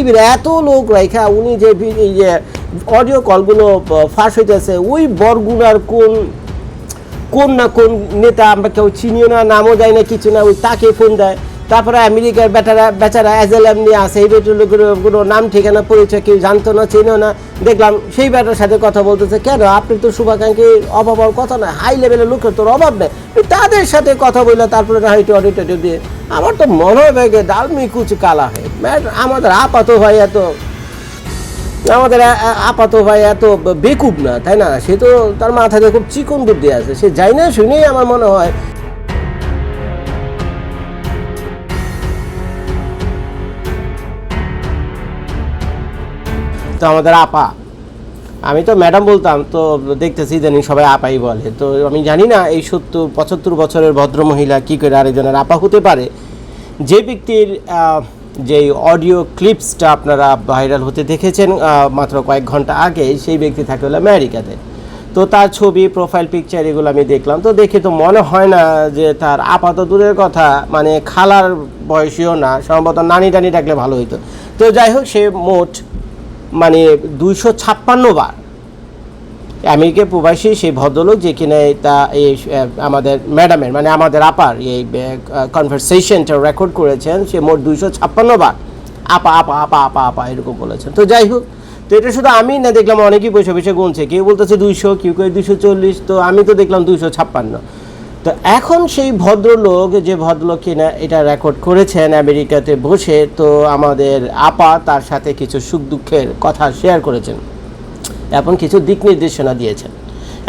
পৃথিবীর এত লোক রাইখা, উনি যে যে অডিও কলগুলো ফাঁস হইতেছে, ওই বরগুনার কোন কোন না কোন নেতা আমরা কেউ চিনিও না, নামও যায় না, কিছু না, ওই তাকে ফোন দেয়। তারপরে আমেরিকার বেটারা বেচারা অ্যাজেলাম নিয়ে আসে এই বেটারগুলো কোনো নাম, ঠিকানা, পরিচয় কেউ জানতো না, চিনো না। দেখলাম সেই বেটার সাথে কথা বলতেছে, কেন? আপনি তো শুভাকাঙ্ক্ষী অভাব হওয়ার কথা না হাই লেভেলের লোকের তোর অভাব নেই। তাদের সাথে কথা বললে, তারপরে না অডিটেটিভ দিয়ে, আমার তো মনে হয় ব্যাগে ডালমি কুচি কালা হয়। আমাদের আপাত ভাই এত, আমাদের আপাত ভাই এত বেকুব না, তাই না? সে তো তার মাথাতে খুব চিকন বুদ্ধি আছে। সে যাই না শুনেই আমার মনে হয় তো আমাদের আপা। আমি তো ম্যাডাম বলতাম, তো দেখতেছি ইদানিং সবাই আপাই বলে। তো আমি জানি না এই সত্তর, পঁচাত্তর বছরের ভদ্রমহিলা কী করে আরেকজনের আপা হতে পারে। যে ব্যক্তির যেই অডিও ক্লিপসটা আপনারা ভাইরাল হতে দেখেছেন মাত্র কয়েক ঘণ্টা আগে, সেই ব্যক্তি থাকে হলো আমেরিকাতে। তো তার ছবি প্রোফাইল পিকচার এগুলো আমি দেখলাম। তো দেখে তো মনে হয় না যে তার আপাত দূরের কথা মানে খালার বয়সীও না, সম্ভবত নানি টানি ডাকলে ভালো হতো তো যাই হোক, সে মোট মানে দুইশো ছাপ্পান্ন বার আমেরিকা প্রবাসী সেই ভদ্রলোক যে কিনা তা এই আমাদের ম্যাডামের মানে আমাদের আপার এই কনভারসেশনটা রেকর্ড করেছেন, সে মোট দুইশো ছাপ্পান্ন বার আপা আপা আপা আপা আপা এরকম বলেছেন। তো যাই হোক, তো এটা শুধু আমি না দেখলাম, অনেকেই বসে বসে গুনছে। কেউ বলতেছে দুইশো, কেউ কেউ দুইশো চল্লিশ, তো আমি তো দেখলাম দুইশো ছাপ্পান্ন। তো এখন সেই ভদ্রলোক যে ভদ্রলোক কিনা এটা রেকর্ড করেছেন আমেরিকাতে বসে, তো আমাদের আপা তার সাথে কিছু সুখ দুঃখের কথা শেয়ার করেছেন। এবং কিছু দিক নির্দেশনা দিয়েছেন।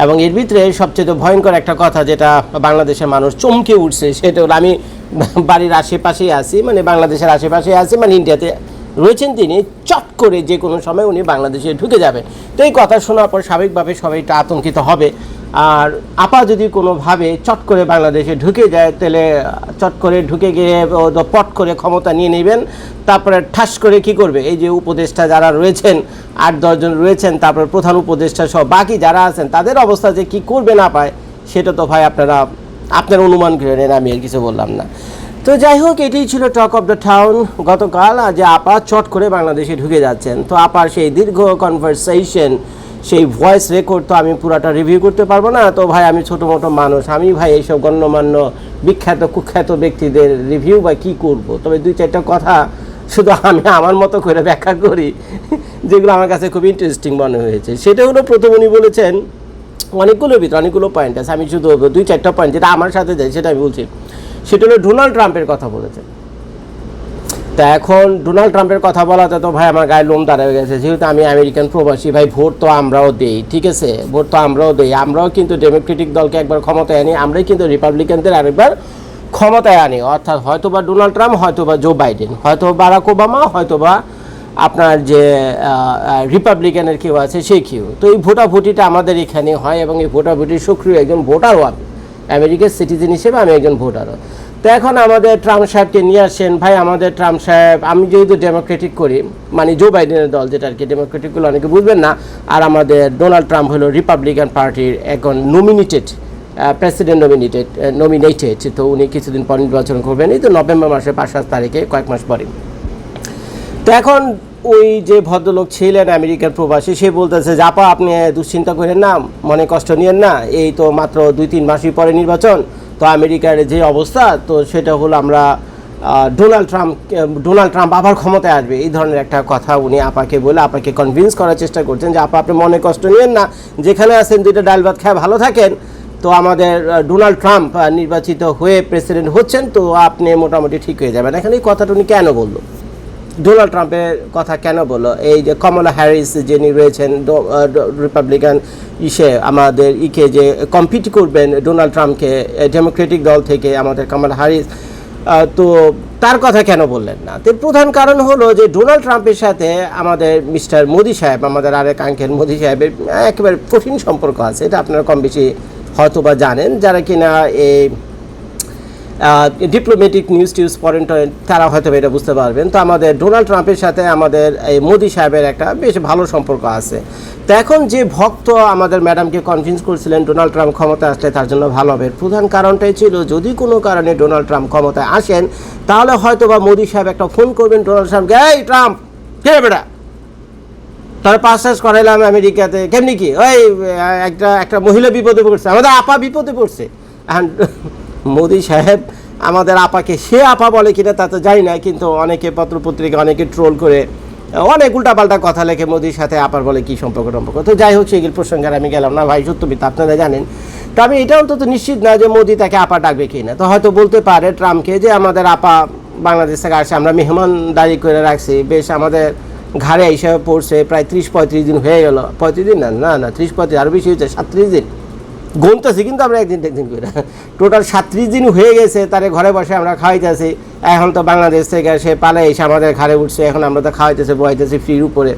এবং এর ভিতরে সবচেয়ে ভয়ঙ্কর একটা কথা যেটা বাংলাদেশের মানুষ চমকে উঠছে, সেটা হলো আমি বাড়ির আশেপাশেই আছি মানে বাংলাদেশের আশেপাশে আছি মানে ইন্ডিয়াতে রয়েছেন তিনি, চট করে যে কোনো সময় উনি বাংলাদেশে ঢুকে যাবেন। তো এই কথা শোনার পর স্বাভাবিকভাবে সবাই একটু আতঙ্কিত হবে। আর আপা যদি কোনোভাবে চট করে বাংলাদেশে ঢুকে যায়, তাহলে চট করে ঢুকে গিয়ে পট করে ক্ষমতা নিয়ে নেবেন। তারপরে ঠাস করে কি করবে? এই যে উপদেষ্টা যারা রয়েছেন, আট দশজন রয়েছেন, তারপর প্রধান উপদেষ্টা সহ বাকি যারা আছেন, তাদের অবস্থা যে কি করবে না পায় সেটা তো ভাই আপনারা, আপনার অনুমান করে নেন, আমি আর কিছু বললাম না। তো যাই হোক, এটাই ছিল টক অফ দ্য টাউন গতকাল আজ আপা চট করে বাংলাদেশে ঢুকে যাচ্ছেন। তো আপার সেই দীর্ঘ কনভারসেশন সেই ভয়েস রেকর্ড তো আমি পুরাটা রিভিউ করতে পারব না। তো ভাই, আমি ছোটো মোটো মানুষ। আমি ভাই, এইসব গণ্যমান্য বিখ্যাত, কুখ্যাত ব্যক্তিদের রিভিউ বা কি করব? তবে দুই চারটা কথা শুধু আমি আমার মতো করে ব্যাখ্যা করি, যেগুলো আমার কাছে খুব ইন্টারেস্টিং মনে হয়েছে। সেটা হলো, প্রথম উনি বলেছেন, অনেকগুলো ভিতরে অনেকগুলো পয়েন্ট আছে। আমি শুধু দুই চারটা পয়েন্ট যেটা আমার সাথে যায়, সেটা আমি বলছি। সেটা হলো, ডোনাল্ড ট্রাম্পের কথা বলেছেন। তা এখন ডোনাল্ড ট্রাম্পের কথা বলাতে তো ভাই আমার গায়ে লোম দাঁড়িয়ে গেছে। যেহেতু আমি আমেরিকান প্রবাসী, ভাই ভোট তো আমরাও দেই, ঠিক আছে? ভোট তো আমরাও দেই। আমরাও কিন্তু ডেমোক্রেটিক দলকে একবার ক্ষমতায় আনি, আমরাই কিন্তু রিপাবলিকানদের আরেকবার ক্ষমতায় আনি। অর্থাৎ হয়তো বা ডোনাল্ড ট্রাম্প হয়তো বা জো বাইডেন হয়তো বারাক ওবামা হয়তো বা আপনার যে রিপাবলিকানের কেউ আছে সেই কেউ। তো এই ভোটাভুটিটা আমাদের এখানে হয় এবং এই ভোটাভুটির সক্রিয় একজন ভোটারও আমি। আমেরিকার সিটিজেন হিসেবে আমি একজন ভোটারও। তো এখন আমাদের ট্রাম্প সাহেবকে নিয়ে আসেন। ভাই, আমাদের ট্রাম্প সাহেব, আমি যেহেতু ডেমোক্রেটিক করি মানে জো বাইডেনের দল যেটা আর কি ডেমোক্রেটিকগুলো অনেকে বুঝবেন না। আর আমাদের ডোনাল্ড ট্রাম্প হলো রিপাবলিকান পার্টির এখন নমিনেটেড প্রেসিডেন্ট নমিনেটেড নমিনেটেড তো উনি কিছুদিন পর নির্বাচন করবেন। এই তো নভেম্বর মাসের পাঁচ, সাত তারিখে, কয়েক মাস পরে। তো এখন ওই যে ভদ্রলোক ছিলেন আমেরিকার প্রবাসী, সে বলতেছে আপা, আপনি দুশ্চিন্তা করেন না, মনে কষ্ট নিয়েন না। এই তো মাত্র দুই, তিন মাসই পরে নির্বাচন। তো আমেরিকার যে অবস্থা, তো সেটা হলো আমরা ডোনাল্ড ট্রাম্প ডোনাল্ড ট্রাম্প আবার ক্ষমতায় আসবে। এই ধরনের একটা কথা উনি আপাকে বলে, আপাকে কনভিন্স করার চেষ্টা করছেন যে আপা, আপনি মনে কষ্ট নিয়েন না, যেখানে আছেন দুইটা ডাল ভাত খায় ভালো থাকেন। তো আমাদের ডোনাল্ড ট্রাম্প নির্বাচিত হয়ে প্রেসিডেন্ট হচ্ছেন, তো আপনি মোটামুটি ঠিক হয়ে যাবেন। এখানে এই কথাটা উনি কেন বলল? ডোনাল্ড ট্রাম্পের কথা কেন বলল? এই যে কমলা হ্যারিস যিনি রয়েছেন রিপাবলিকান ইসে, আমাদের ইকে যে কম্পিট করবেন ডোনাল্ড ট্রাম্পকে ডেমোক্রেটিক দল থেকে আমাদের কমলা হ্যারিস তো তার কথা কেন বললেন না? তো প্রধান কারণ হলো যে ডোনাল্ড ট্রাম্পের সাথে আমাদের মিস্টার মোদি সাহেব, আমাদের আরেক আঙ্কেল মোদি সাহেবের, একেবারে কঠিন সম্পর্ক আছে, এটা আপনারা কম বেশি হয়তো বা জানেন। যারা কিনা এই ডিপ্লোমেটিক নিউজ টিউজ পড়েন তারা হয়তো এটা বুঝতে পারবেন। তো আমাদের ডোনাল্ড ট্রাম্পের সাথে আমাদের এই মোদি সাহেবের একটা বেশ ভালো সম্পর্ক আছে। তো এখন যে ভক্ত আমাদের ম্যাডামকে কনভিন্স করছিলেন ডোনাল্ড ট্রাম্প ক্ষমতায় আসলে তার জন্য ভালো হবে প্রধান কারণটাই ছিল যদি কোনো কারণে ডোনাল্ড ট্রাম্প ক্ষমতায় আসেন, তাহলে হয়তো বা মোদি সাহেব একটা ফোন করবেন ডোনাল্ড ট্রাম্পকে এই ট্রাম্প কে বেটা? তার পাস করাইলাম আমেরিকাতে, কেমনি কি? ওই একটা একটা মহিলা বিপদে পড়ছে, আমাদের আপা বিপদে পড়ছে। মোদি সাহেব, আমাদের আপাকে সে আপা বলে কিনা তা তো জানি না, কিন্তু অনেকে পত্রপত্রিকা, অনেকে ট্রোল করে, অনেক উল্টাপাল্টা কথা লেখে মোদির সাথে আপার বলে কি সম্পর্ক টম্পর্ক। তো যাই হোক সেগুলো প্রসঙ্গে আমি গেলাম না ভাই সত্যমিত আপনারা জানেন। তো আমি এটাও তো নিশ্চিত না যে মোদি তাকে আপা ডাকবে কি না তো হয়তো বলতে পারে ট্রাম্পকে যে আমাদের আপা বাংলাদেশ থেকে আসে আমরা মেহমানদারি করে রাখছি, বেশ আমাদের ঘাড়ে হিসাবে পড়ছে, প্রায় ত্রিশ পঁয়ত্রিশ দিন হয়ে গেল। পঁয়ত্রিশ দিন না না না, ত্রিশ পঁয়ত্রিশ আরও বেশি হয়েছে, সাতত্রিশ দিন। গুনতেছি কিন্তু আমরা একদিন একদিন করে টোটাল সাতত্রিশ দিন হয়ে গেছে, তারে ঘরে বসে আমরা খাওয়াইতেছি। এখন তো বাংলাদেশ থেকে সে পালে এসে আমাদের ঘাড়ে উঠছে, এখন আমরা তো খাওয়াইতেছি বয়াইতেছি ফ্রির উপরে।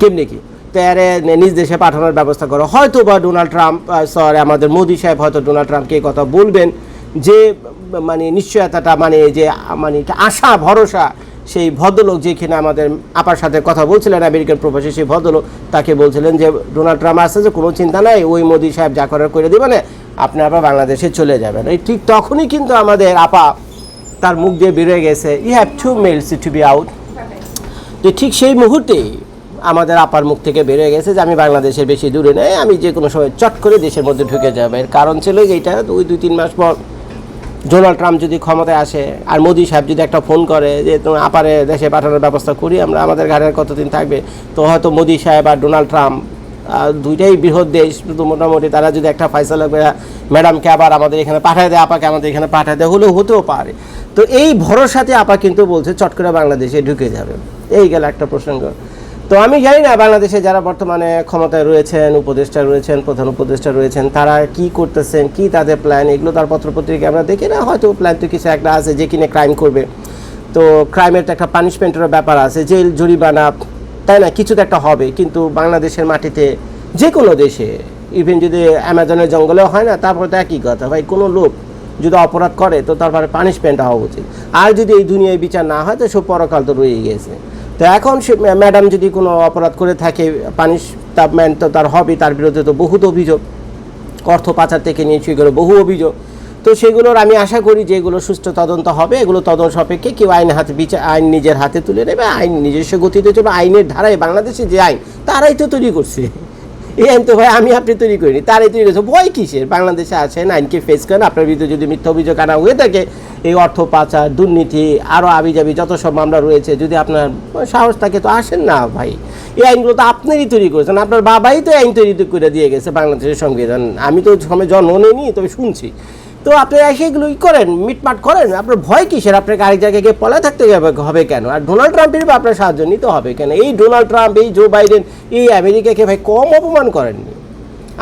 কেমনি কি? তো এরে নিজ দেশে পাঠানোর ব্যবস্থা করো। হয়তো বা ডোনাল্ড ট্রাম্প সরি আমাদের মোদি সাহেব হয়তো ডোনাল্ড ট্রাম্পকে এই কথা বলবেন যে মানে নিশ্চয়তাটা মানে যে মানে আশা, ভরসা সেই ভদ্রলোক যেখানে আমাদের আপার সাথে কথা বলছিলেন, আমেরিকান প্রবাসী সেই ভদ্রলোক তাকে বলছিলেন যে, ডোনাল্ড ট্রাম্প আসছে যে, কোনো চিন্তা নাই, ওই মোদি সাহেব যা করার করে দেবেন আপনি আবার বাংলাদেশে চলে যাবেন। এই ঠিক তখনই কিন্তু আমাদের আপা তার মুখ দিয়ে বেরোয় গেছে you have to mails to be out তো ঠিক সেই মুহূর্তেই আমাদের আপার মুখ থেকে বেরিয়ে গেছে যে, আমি বাংলাদেশের বেশি দূরে নেই, আমি যে কোনো সময় চট করে দেশের মধ্যে ঢুকে যাব। এর কারণ ছিল এইটা দুই দুই তিন মাস পর ডোনাল্ড ট্রাম্প যদি ক্ষমতায় আসে আর মোদি সাহেব যদি একটা ফোন করে যে তোমার আপারে দেশে পাঠানোর ব্যবস্থা করি, আমরা আমাদের ঘাড়ে কতদিন থাকবে? তো হয়তো মোদি সাহেব আর ডোনাল্ড ট্রাম্প দুইটাই বৃহৎ দেশ তো মোটামুটি তারা যদি একটা ফয়সলা করে, ম্যাডামকে আবার আমাদের এখানে পাঠায় দেয়, আপাকে আমাদের এখানে পাঠায় দেয়, হলেও হতেও পারে। তো এই ভরসাতে আপা কিন্তু বলছে, চট করে বাংলাদেশে ঢুকে যাবে। এই গেল একটা প্রসঙ্গ। তো আমি জানি না বাংলাদেশে যারা বর্তমানে ক্ষমতায় রয়েছেন, উপদেষ্টা রয়েছেন, প্রধান উপদেষ্টা রয়েছেন, তারা কি করতেছেন, কি তাদের প্ল্যান এগুলো তার পত্রপত্রিকা আমরা দেখি না, হয়তো প্ল্যান তো কিছু একটা আছে যে কিনে ক্রাইম করবে। তো ক্রাইমের তো একটা পানিশমেন্টেরও ব্যাপার আছে, জেল, জরিমানা, তাই না? কিছু তো একটা হবে, কিন্তু বাংলাদেশের মাটিতে যে কোনো দেশে ইভেন যদি অ্যামাজনের জঙ্গলেও হয় না, তারপরে তো একই কথা, ভাই, কোনো লোক যদি অপরাধ করে, তো তারপরে পানিশমেন্ট হওয়া উচিত। আর যদি এই দুনিয়ায় বিচার না হয়, তো সব পরকাল তো রয়েই গেছে। তো এখন সে ম্যাডাম যদি কোনো অপরাধ করে থাকে, পানিশ পানিশমেন্ট তো তার হবে, তার বিরুদ্ধে তো বহুত অভিযোগ। অর্থ পাচার থেকে নিয়ে সেগুলো বহু অভিযোগ। তো সেগুলোর আমি আশা করি যে এগুলো সুষ্ঠু তদন্ত হবে, এগুলো তদন্ত সাপেক্ষে কেউ আইন হাতে বিচার আইন নিজের হাতে তুলে নেবে, আইন নিজস্ব গতিতে চলবে, আইনের ধারায় বাংলাদেশে যে আইন, তারাই তো তৈরি করছে। এই আইন তো ভাই আমি আপনি তৈরি করিনি, তারাই তৈরি করেছে। ভয় কিসের? বাংলাদেশে আছেন, আইনকে ফেস করেন, আপনার বিরুদ্ধে যদি মিথ্যা অভিযোগ আনা হয়ে থাকে এই অর্থ পাচার, দুর্নীতি আরও আবিজাবি যত সব মামলা রয়েছে, যদি আপনার সাহস থাকে তো আসেন না ভাই। এই আইনগুলো তো আপনারই তৈরি করেছেন, আপনার বাবাই তো আইন তৈরি করে দিয়ে গেছে বাংলাদেশের সংবিধান। আমি তো সময় জন্ম নেইনি, তবে শুনছি। তো আপনি সেগুলো করেন, মিটমাট করেন, আপনার ভয় কিসের? আপনাকে আরেক জায়গায় গিয়ে পলা থাকতে হবে কেন? আর ডোনাল্ড ট্রাম্পের আপনার সাহায্য নিতে হবে কেন? এই ডোনাল্ড ট্রাম্প, এই জো বাইডেন, এই আমেরিকাকে ভাই কম অপমান করেননি।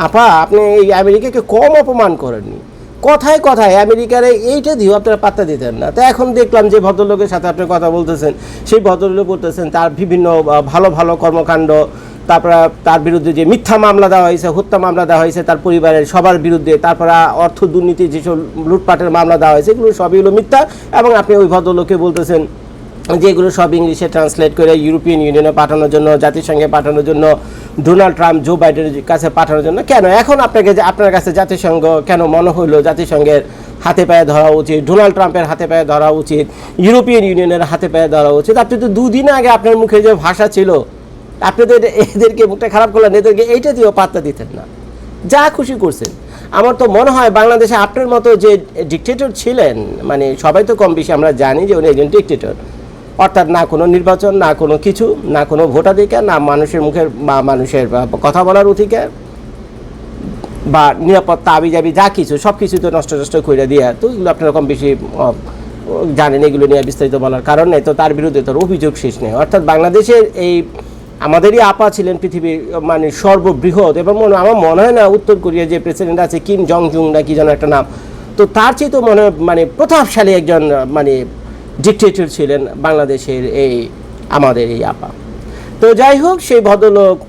আপা, আপনি এই আমেরিকাকে কম অপমান করেননি। কথায় কথায় আমেরিকার এইটা দিয়েও আপনারা পাত্তা দিতেন না। তো এখন দেখলাম যে ভদ্রলোকের সাথে আপনি কথা বলতেছেন, সেই ভদ্রলোক বলতেছেন, তার বিভিন্ন ভালো ভালো কর্মকাণ্ড, তারপরে তার বিরুদ্ধে যে মিথ্যা মামলা দেওয়া হয়েছে, হত্যা মামলা দেওয়া হয়েছে, তার পরিবারের সবার বিরুদ্ধে, তারপরে অর্থ দুর্নীতি যেসব লুটপাটের মামলা দেওয়া হয়েছে, এগুলো সবই হলো মিথ্যা এবং আপনি ওই ভদ্রলোককে বলতেছেন যেগুলো সব ইংলিশে ট্রান্সলেট করে ইউরোপিয়ান ইউনিয়নে পাঠানোর জন্য, জাতিসংঘে পাঠানোর জন্য ডোনাল্ড ট্রাম্প জো বাইডেনের কাছে পাঠানোর জন্য। কেন? এখন আপনাকে আপনার কাছে জাতিসংঘ কেন মনে হইল জাতিসংঘের হাতে পায়ে ধরা উচিত? ডোনাল্ড ট্রাম্পের হাতে পায়ে ধরা উচিত? ইউরোপিয়ান ইউনিয়নের হাতে পায়ে ধরা উচিত? আপনি তো দুদিন আগে আপনার মুখে যে ভাষা ছিল, আপনি তো এদেরকে মুখটা খারাপ করলেন, এদেরকে এইটা দিয়েও পাত্তা দিতেন না। যা খুশি করছেন। আমার তো মনে হয় বাংলাদেশে আপনার মতো যে ডিকটেটর ছিলেন মানে সবাই তো কম বেশি আমরা জানি যে উনি একজন ডিকটেটর অর্থাৎ না কোনো নির্বাচন, না কোনো কিছু, না কোনো ভোটাধিকার, না মানুষের মুখের বা মানুষের কথা বলার অধিকার, বা নিরাপত্তা, আবিজাবি, যা কিছু সব কিছু তো নষ্ট নষ্ট করে দিয়ে, তো এগুলো আপনার কম বেশি জানেন, এগুলো নিয়ে বিস্তারিত বলার কারণ নেই তো তার বিরুদ্ধে তোর অভিযোগ শেষ নেই। অর্থাৎ বাংলাদেশের এই আমাদেরই আপা ছিলেন পৃথিবীর মানে সর্ববৃহৎ এবং মনে আমার মনে হয় না উত্তর কোরিয়ার যে প্রেসিডেন্ট আছে, কিম জং জুং না কি যেন একটা নাম, তো তার চেয়ে তো মনে মানে প্রতাপশালী একজন মানে ডিকটেটর ছিলেন বাংলাদেশের এই, আমাদের এই আপা। তো যাই হোক, সেই ভদ্রলোক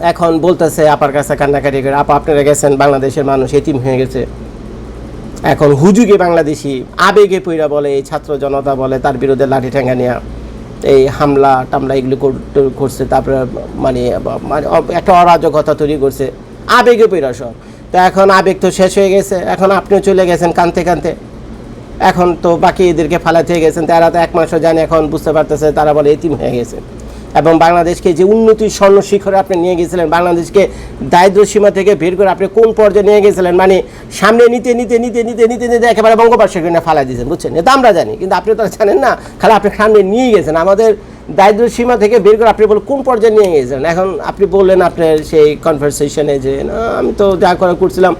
এখন বলতেছে আপার কাছে কান্নাকাটি করে, আপা, আপনারা গেছেন, বাংলাদেশের মানুষ এতিম হয়ে গেছে। এখন হুজুগে বাংলাদেশি আবেগে পইরা বলে, এই ছাত্র জনতা বলে, তার বিরুদ্ধে লাঠি ঠেঙ্গা নেওয়া এই হামলা টামলা এগুলো কর- করছে, তারপরে মানে মানে একটা অরাজকতা তৈরি করছে। আবেগে পইরা সব। তো এখন আবেগ তো শেষ হয়ে গেছে, এখন আপনিও চলে গেছেন কানতে কানতে। এখন তো বাকি এদেরকে ফালাতে গেছেন তারা তো এক মাসও জানে এখন বুঝতে পারতেছে, তারা বলে এতিম হয়ে গেছে। এবং বাংলাদেশকে যে উন্নতির স্বর্ণ শিখরে আপনি নিয়ে গেছিলেন, বাংলাদেশকে দারিদ্র সীমা থেকে বের করে আপনি কোন পর্যায়ে নিয়ে গেছিলেন? মানে সামনে নিতে নিতে নিতে নিতে নিতে নিতে একেবারে বঙ্গোপসাগরে না ফালা দিয়েছেন, বুঝছেন? এটা আমরা জানি, কিন্তু আপনি তো জানেন না, খালি আপনি সামনে নিয়ে গেছেন। আমাদের দারিদ্র সীমা থেকে বের করে আপনি বল কোন পর্যায়ে নিয়ে গেছেন? এখন আপনি বললেন আপনার সেই কনভারসেশনে যে, না, আমি তো যা করা করছিলাম।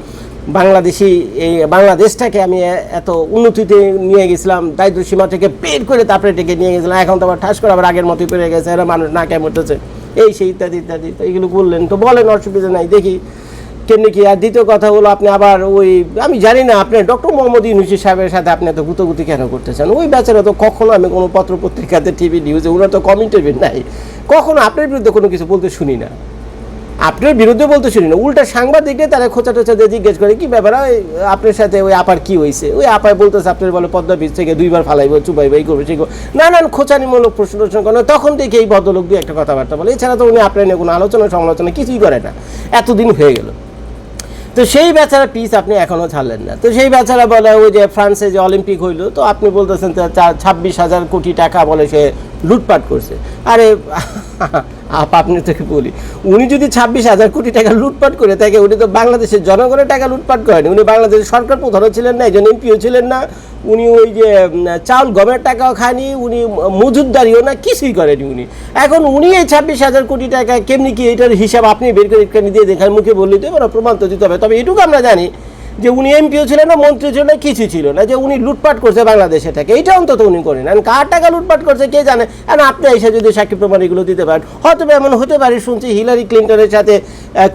বাংলাদেশি এই বাংলাদেশটাকে আমি এত উন্নতিতে নিয়ে গেছিলাম দারিদ্র সীমা থেকে বের করে তারপরে ডেকে নিয়ে গেছিলাম। এখন তো আবার ঠাস করে আবার আগের মতোই পেরে গেছে, এরা মানুষ না কেমন উঠেছে এই সেই ইত্যাদি ইত্যাদি তো এইগুলো বললেন। তো বলেন অসুবিধা নাই, দেখি কেমনি কি। আর দ্বিতীয় কথা হলো, আপনি আবার ওই আমি জানি না, আপনি ডক্টর মোহাম্মদ ইউনুসি সাহেবের সাথে আপনি এত গুতগুতি কেন করতেছেন? ওই বেচারা তো কখনো আমি কোনো পত্র পত্রিকাতে, টিভি নিউজে, ওরা তো কম ইন্টারভিউ নাই কখনো আপনার বিরুদ্ধে কোনো কিছু বলতে শুনি না। আপনার বিরুদ্ধে বলতে শুনি না, উল্টা সাংবাদিকরা তারা খোঁচা টোচা দিয়ে জিজ্ঞেস করে, কি ব্যাপার? আপনার সাথে ওই আপার কি হয়েছে ওই আপায় বলতেছে, আপনার বলে পদ্মা বীজ থেকে দুইবার ফালাইবো চুপাইবো এই করবে, সেই নানান খোঁচানিমূলক প্রশ্ন টোশ্ন করে, তখন দেখে এই ভদ্রলোক দিয়ে একটা কথাবার্তা বলে। এছাড়া তো উনি আপনার নিয়ে কোনো আলোচনা, সমালোচনা কিছুই করে না। এতদিন হয়ে গেল। তো সেই বেচারা পিস আপনি এখনও ছাড়লেন না। তো সেই বেচারা বলে, ওই যে ফ্রান্সে যে অলিম্পিক হইল, তো আপনি বলতেছেন ছাব্বিশ হাজার কোটি টাকা বলে সে লুটপাট করছে। আরে, আপ, আপনি তোকে বলি? উনি যদি ছাব্বিশ হাজার কোটি টাকা লুটপাট করে থাকে, উনি তো বাংলাদেশের জনগণের টাকা লুটপাট করেনি। উনি বাংলাদেশের সরকার প্রধানও ছিলেন না একজন এমপিও ছিলেন না। উনি ওই যে চাউল গমের টাকাও খায়নি, উনি মজুদদারিও না, কিছুই করেনি উনি। এখন উনি এই ছাব্বিশ হাজার কোটি টাকা কেমনি কি এটার হিসাব আপনি বের করে দিয়ে দেখার মুখে বললে তো এবার প্রমাণ তো দিতে হবে। তবে এটুকু আমরা জানি যে উনি এমপিও ছিলেন না মন্ত্রী ছিলেন না, কিছু ছিল না। যে উনি লুটপাট করছে বাংলাদেশে থেকে, এটা অন্তত উনি করেন। আর কার টাকা লুটপাট করছে, কে জানে? আর আপনি এসে যদি সাক্ষী প্রমাণ এগুলো দিতে পারেন, হয়তো এমন হতে পারে, শুনছি হিলারি ক্লিন্টনের সাথে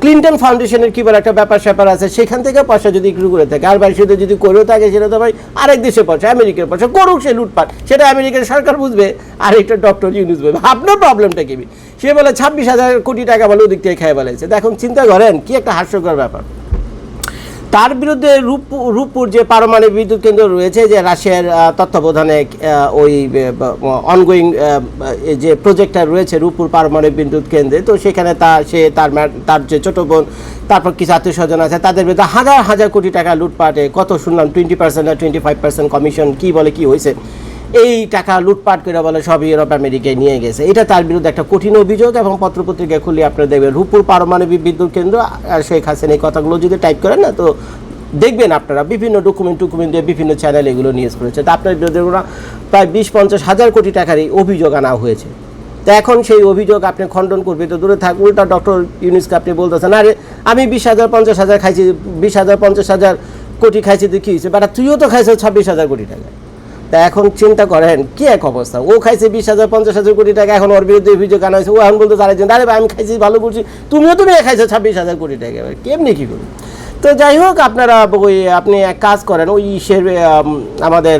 ক্লিন্টন ফাউন্ডেশনের কি বলে একটা ব্যাপার স্যাপার আছে, সেখান থেকে পয়সা যদি একটু করে থাকে। আর বাড়ির সাথে যদি করেও থাকে, সেটা তো ভাই আরেক দেশের পয়সা, আমেরিকার পয়সা, করুক সে লুটপাট। সেটা আমেরিকার সরকার বুঝবে, আর একটা ডক্টর ইউনুস বুঝবে। আপনার প্রবলেমটা কি? সে বলে, ছাব্বিশ হাজার কোটি টাকা বলে ওদিক থেকে খেয়ে বলেছে দেখুন, চিন্তা করেন, কি একটা হাস্যকর ব্যাপার। তার বিরুদ্ধে রূপপুর যে পারমাণবিক বিদ্যুৎ কেন্দ্র রয়েছে, যে রাশিয়ার তত্ত্বাবধানে ওই অনগোয়িং যে প্রজেক্টটা রয়েছে রূপপুর পারমাণবিক বিদ্যুৎ কেন্দ্রে, তো সেখানে তা, সে তার তার যে ছোটো বোন, তারপর কিছু আত্মীয় স্বজন আছে, তাদের বিরুদ্ধে হাজার হাজার কোটি টাকা লুটপাটে, কত শুনলাম টোয়েন্টি পার্সেন্ট আর টোয়েন্টি ফাইভ পার্সেন্ট কমিশন কী বলে, কি হয়েছে? এই টাকা লুটপাট করে বলে সব ইউরোপ আমেরিকায় নিয়ে গেছে। এটা তার বিরুদ্ধে একটা কঠিন অভিযোগ এবং পত্রপত্রিকা খুলে আপনারা দেখবেন রূপপুর পারমাণবিক বিদ্যুৎ কেন্দ্র, আর শেখ হাসিনা এই কথাগুলো যদি টাইপ করেন না, তো দেখবেন আপনারা বিভিন্ন ডকুমেন্ট টুকুমেন্ট দিয়ে বিভিন্ন চ্যানেল এগুলো নিউজ করেছে। তো আপনার বিরুদ্ধে প্রায় বিশ পঞ্চাশ হাজার কোটি টাকার এই অভিযোগ আনা হয়েছে। তো এখন সেই অভিযোগ আপনি খণ্ডন করবে, তো দূরে থাক, উল্টা ডক্টর ইউনিসকে আপনি বলতেছেন, আরে, আমি বিশ হাজার, পঞ্চাশ হাজার খাইছি, বিশ হাজার, পঞ্চাশ হাজার কোটি খাইছি, তো কী হয়েছে? বাট তুইও তো খাইছো, ছাব্বিশ হাজার কোটি টাকা। তা এখন চিন্তা করেন কি এক অবস্থা? ও খাইছে বিশ হাজার পঞ্চাশ হাজার কোটি টাকা এখন ওর বিরুদ্ধে অভিযোগ আনা হয়েছে? ও এখন বলতে আরেকজন আরে আমি খাইছি ভালো করছি। তুমিও তুমি খাইছো ছাব্বিশ হাজার কোটি টাকা কেমনি কী করবে? তো যাই হোক আপনারা ওই আপনি এক কাজ করেন ওই ইসের আম, আমাদের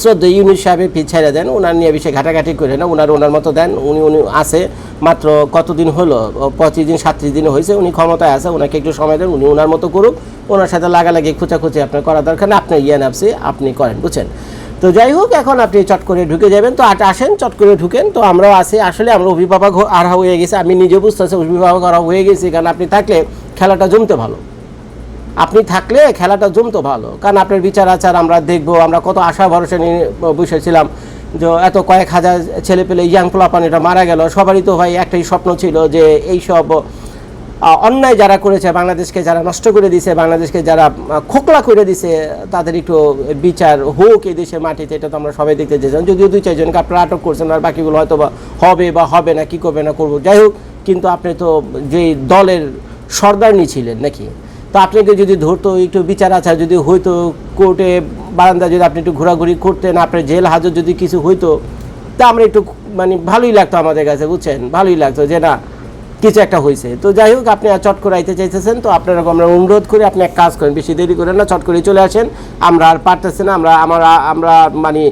শ্রদ্ধা ইউনিট সাহেবের পিছাইরা দেন ওনার নিয়ে বেশি ঘাটাঘাটি করে না ওনার ওনার মতো দেন উনি উনি আছে মাত্র কতদিন হলো? পঁচিশ দিন সাতত্রিশ দিন হয়েছে উনি ক্ষমতায় আছে ওনাকে একটু সময় দেন উনি ওনার মতো করুক ওনার সাথে লাগালাগি খোঁচাখুচি আপনার করা দরকার না আপনার ইয়ে নাপসি আপনি করেন বুঝছেন? তো যাই হোক এখন আপনি চট করে ঢুকে যাবেন। তো আট আসেন চট করে ঢুকেন। তো আমরাও আসি আসলে আমরা অভিভাবক হ- আর হয়ে গেছে। আমি নিজে বুঝতেছি অভিভাবক আর হয়ে গেছি কারণ আপনি থাকলে খেলাটা জমতে ভালো। আপনি থাকলে খেলাটা জমতো ভালো। কারণ আপনার বিচার আচার আমরা দেখব আমরা কত আশা ভরসা নিয়ে বসেছিলাম যে এত কয়েক হাজার ছেলে পেলে ইয়াং পোলাপান এটা মারা গেল। সবারই তো ভাই একটাই স্বপ্ন ছিল যে এইসব আহ, অন্যায় যারা করেছে, বাংলাদেশকে যারা নষ্ট করে দিছে, বাংলাদেশকে যারা খোকলা করে দিছে, তাদের একটু বিচার হোক এই দেশের মাটিতে, এটা তো আমরা সবাই দেখতে চেয়েছিলাম যদিও দুই চারজনকে আপনারা আটক করছেন, আর বাকিগুলো হয়তো বা হবে বা হবে না, কি করবে না করব, যাই হোক, কিন্তু আপনি তো যেই দলের সর্দারনি ছিলেন নাকি? তো আপনাকে যদি ধরতো একটু বিচার আচার যদি হইতো কোর্টে বারান্দা যদি আপনি একটু ঘোরাঘুরি করতেন, আপনার জেল হাজত যদি কিছু হইতো, তা আমরা একটু মানে ভালোই লাগতো আমাদের কাছে, বুঝছেন? ভালোই লাগতো যে না কিছু একটা হয়েছে। তো যাই হোক, আপনি চট করে আইতে চাইতেছেন, তো আপনার আমরা অনুরোধ করে, আপনি এক কাজ করেন, বেশি দেরি করেন না, চট করে চলে আসেন। আমরা আর পারতেছি না, আমরা আমরা আমরা মানে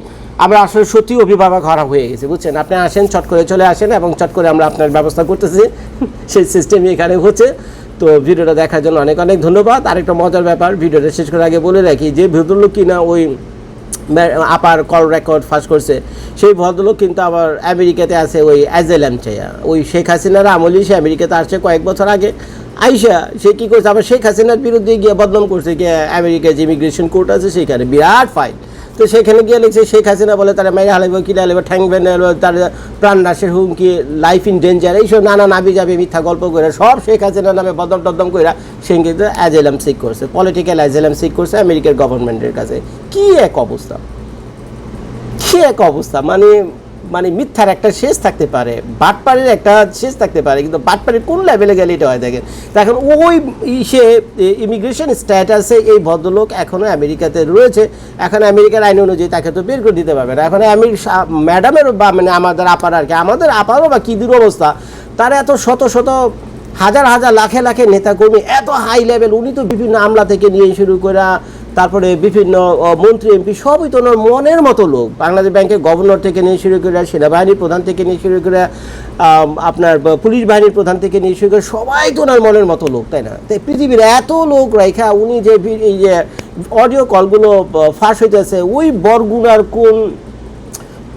আমরা আসলে সত্যি অভিভাবক হারা হয়ে গেছে, বুঝছেন? আপনি আসেন, চট করে চলে আসেন এবং চট করে আমরা আপনার ব্যবস্থা করতেছি। সেই সিস্টেমই এখানে হচ্ছে। তো ভিডিওটা দেখার জন্য অনেক অনেক ধন্যবাদ। আরেকটা মজার ব্যাপার, ভিডিওটা শেষ করার আগে বলে রাখি যে, ভদ্রলোক কিনা ওই আপার কল রেকর্ড ফাঁস করছে। সেই ভদ্রলোক কিন্তু আবার আমেরিকাতে আছে ওই অ্যাজেলাম চাইয়া। ওই শেখ হাসিনার আমলি সে আমেরিকাতে আসছে কয়েক বছর আগে। আইসা সে কী করছে? আবার শেখ হাসিনার বিরুদ্ধে গিয়ে বদনাম করছে গিয়ে আমেরিকায় যে ইমিগ্রেশন কোর্ট আছে, সেখানে বিরাট ফাইট তো সেখানে গিয়ে লিখছে শেখ হাসিনা বলে, তারা মেরে হালাইব কিনে হালাইব, ঠ্যাংবে তার প্রাণ নাশের হুমকি লাইফ ইন ডেঞ্জার এইসব নানা নাবি যাবে মিথ্যা গল্প করে সব শেখ হাসিনা নামে বদম টদম করে সে কিন্তু অ্যাজেলাম সিক করছে পলিটিক্যাল অ্যাজেলাম সিক করছে আমেরিকার গভর্নমেন্টের কাছে। কি এক অবস্থা? কি এক অবস্থা? মানে মানে মিথ্যার একটা শেষ থাকতে পারে, বাটপাড়ির একটা শেষ থাকতে পারে, কিন্তু বাটপাড়ির কোন লেভেলে গেলে এটা হয় দেখেন। এখন ওই সে ইমিগ্রেশন স্ট্যাটাসে এই ভদ্রলোক এখনও আমেরিকাতে রয়েছে, এখন আমেরিকার আইন অনুযায়ী তাকে তো বের করে দিতে পারবে না। এখন আমি ম্যাডামের বা মানে আমাদের আপার আর কি, আমাদের আপারও বা কী দূর অবস্থা তার এত শত শত হাজার হাজার লাখে লাখে নেতাকর্মী, এত হাই লেভেল উনি তো বিভিন্ন আমলা থেকে নিয়ে শুরু করে তারপরে বিভিন্ন মন্ত্রী, এমপি সবই তো ওনার মনের মতো লোক। বাংলাদেশ ব্যাংকের গভর্নর থেকে নিয়ে শুরু করে সেনাবাহিনীর প্রধান থেকে নিয়ে শুরু করে আপনার পুলিশ বাহিনীর প্রধান থেকে নিয়ে শুরু করে, সবাই তো ওনার মনের মতো লোক, তাই না? তাই পৃথিবীর এত লোক রাইখা উনি যে এই যে অডিও কলগুলো ফাঁস হইতেছে, ওই বরগুনার কোন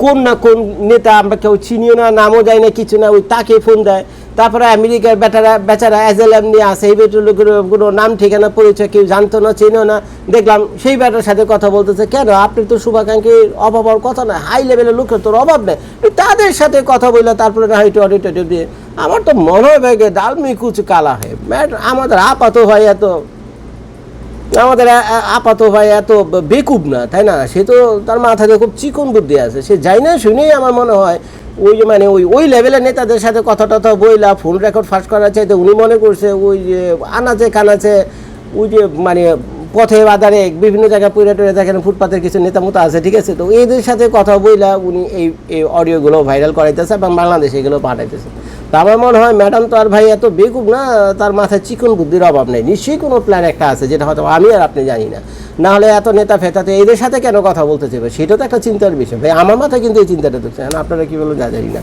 কোন না কোন নেতা আমরা কেউ চিনিও না, নামও যায় না, কিছু না, ওই তাকে ফোন দেয়। তারপরে আমেরিকার বেটারা বেচারা অ্যাজেলাম নিয়ে আসে, এই বেটার লোকের কোনো নাম, ঠিকানা, পরিচয় কেউ জানতো না, চিনিও না। দেখলাম সেই বেটার সাথে কথা বলতেছে, কেন? আপনি তো শুভাকাঙ্ক্ষীর অভাব হওয়ার কথা না হাই লেভেলের লোকের তোর অভাব নেই। তাদের সাথে কথা বললে, তারপরে না হয়তো অডিটেটিভ দিয়ে। আমার তো মনে হয় ডালমি কুচু কালা হয়। ম্যাট আমাদের আপাত হয় এত। আমাদের আপাত ভাই এত বেকুব না, তাই না? সে তো তার মাথাতে খুব চিকন বুদ্ধি আছে। সে যাই না শুনেই আমার মনে হয় ওই যে মানে ওই ওই লেভেলের নেতাদের সাথে কথা টথা বইলা ফোন রেকর্ড ফাঁস করার চাইতে উনি মনে করছে ওই যে আনাচে কানাচে ওই যে মানে পথে বাজারে বিভিন্ন জায়গায় পইরা টইরা দেখেন ফুটপাতের কিছু নেতা মতো আছে, ঠিক আছে? তো এদের সাথে কথা বইলা উনি এই এই অডিওগুলো ভাইরাল করাইতেছে এবং বাংলাদেশে এগুলো পাঠাইতেছে। তা আমার মনে হয় ম্যাডাম তো আর ভাই এত বেকুব না, তার মাথায় চিকন বুদ্ধির অভাব নেই। নিশ্চয়ই কোনো প্ল্যান একটা আছে যেটা হয়তো আমি আর আপনি জানি না। না হলে এত নেতা ফেতা তো এদের সাথে কেন কথা বলতে চাইবে? সেটা তো একটা চিন্তার বিষয়। ভাই, আমার মাথায় কিন্তু এই চিন্তাটা তো না, আপনারা কী বলব যা জানি না।